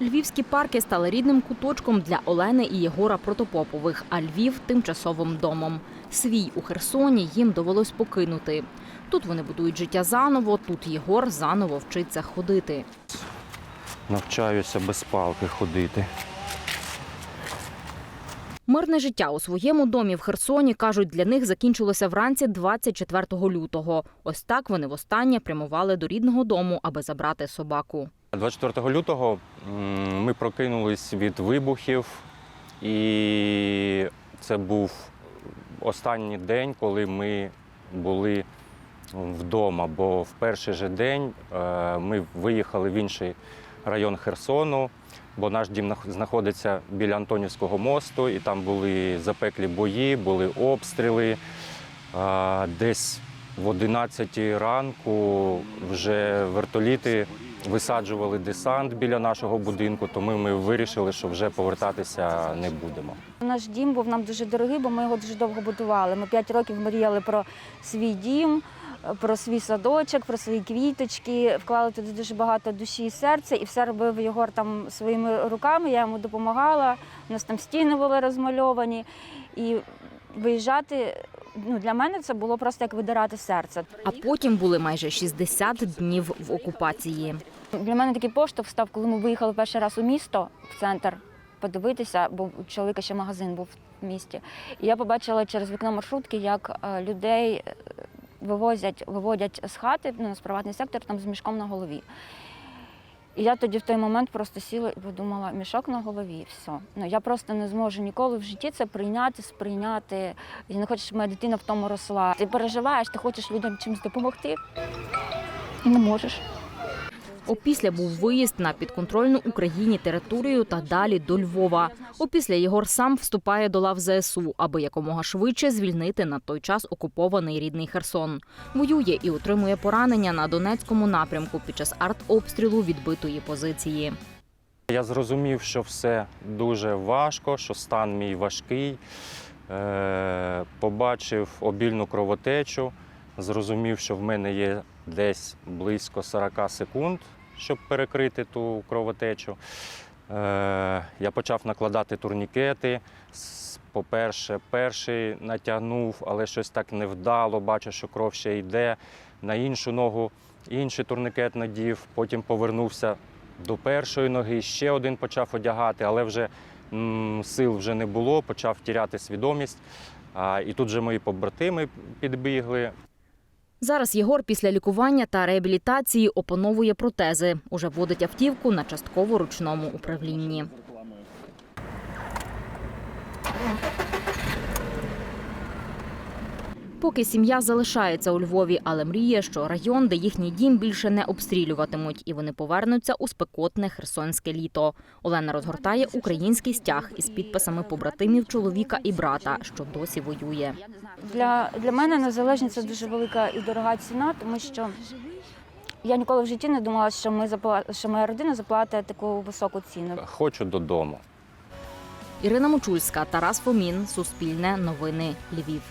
Львівські парки стали рідним куточком для Олени і Єгора Протопопових, а Львів тимчасовим домом. Свій у Херсоні їм довелось покинути. Тут вони будують життя заново, тут Єгор заново вчиться ходити. Навчаюся без палки ходити. Мирне життя у своєму домі в Херсоні, кажуть, для них закінчилося вранці 24 лютого. Ось так вони востаннє прямували до рідного дому, аби забрати собаку. 24 лютого ми прокинулись від вибухів, і це був останній день, коли ми були вдома. Бо в перший же день е, ми виїхали в інший район Херсону, бо наш дім знаходиться біля Антонівського мосту, і там були запеклі бої, були обстріли. Десь в 11 ранку вже вертоліти висаджували десант біля нашого будинку, тому ми вирішили, що вже повертатися не будемо. Наш дім був нам дуже дорогий, бо ми його дуже довго будували. Ми п'ять років мріяли про свій дім, про свій садочок, про свої квіточки, вклали туди дуже багато душі і серця, і все робив Єгор там своїми руками. Я йому допомагала. У нас там стіни були розмальовані. І виїжджати ну, для мене це було просто як видирати серце. А потім були майже 60 днів в окупації. Для мене такий поштовх став, коли ми виїхали перший раз у місто, в центр, подивитися, бо у чоловіка ще магазин був в місті. І я побачила через вікно маршрутки, як е, людей е, вивозять, виводять з хати ну, з приватний сектор там з мішком на голові. І я тоді в той момент просто сіла і подумала, мішок на голові, і все. Ну я просто не зможу ніколи в житті це прийняти, сприйняти. Я не хочу, щоб моя дитина в тому росла. Ти переживаєш, ти хочеш людям чимось допомогти. І не можеш. Опісля був виїзд на підконтрольну Україні територію та далі до Львова. Опісля Єгор сам вступає до лав ЗСУ, аби якомога швидше звільнити на той час окупований рідний Херсон. Воює і отримує поранення на Донецькому напрямку під час артобстрілу відбитої позиції. Я зрозумів, що все дуже важко, що стан мій важкий. Е, побачив обільну кровотечу, зрозумів, що в мене є десь близько 40 секунд, щоб перекрити ту кровотечу. Е, я почав накладати турнікети. По-перше, перший натягнув, але щось так невдало, бачу, що кров ще йде. На іншу ногу інший турнікет надів, потім повернувся до першої ноги, ще один почав одягати, але вже м, сил вже не було, почав тіряти свідомість. А, і тут вже мої побратими підбігли. Зараз Єгор після лікування та реабілітації опановує протези. Уже водить автівку на частково ручному управлінні. Поки сім'я залишається у Львові, але мріє, що район, де їхній дім більше не обстрілюватимуть, і вони повернуться у спекотне херсонське літо. Олена розгортає український стяг із підписами побратимів чоловіка і брата, що досі воює. Для, для мене незалежність це дуже велика і дорога ціна, тому що я ніколи в житті не думала, що ми запла... що моя родина заплатить таку високу ціну. Хочу додому. Ірина Мочульська, Тарас Фомін, Суспільне новини, Львів.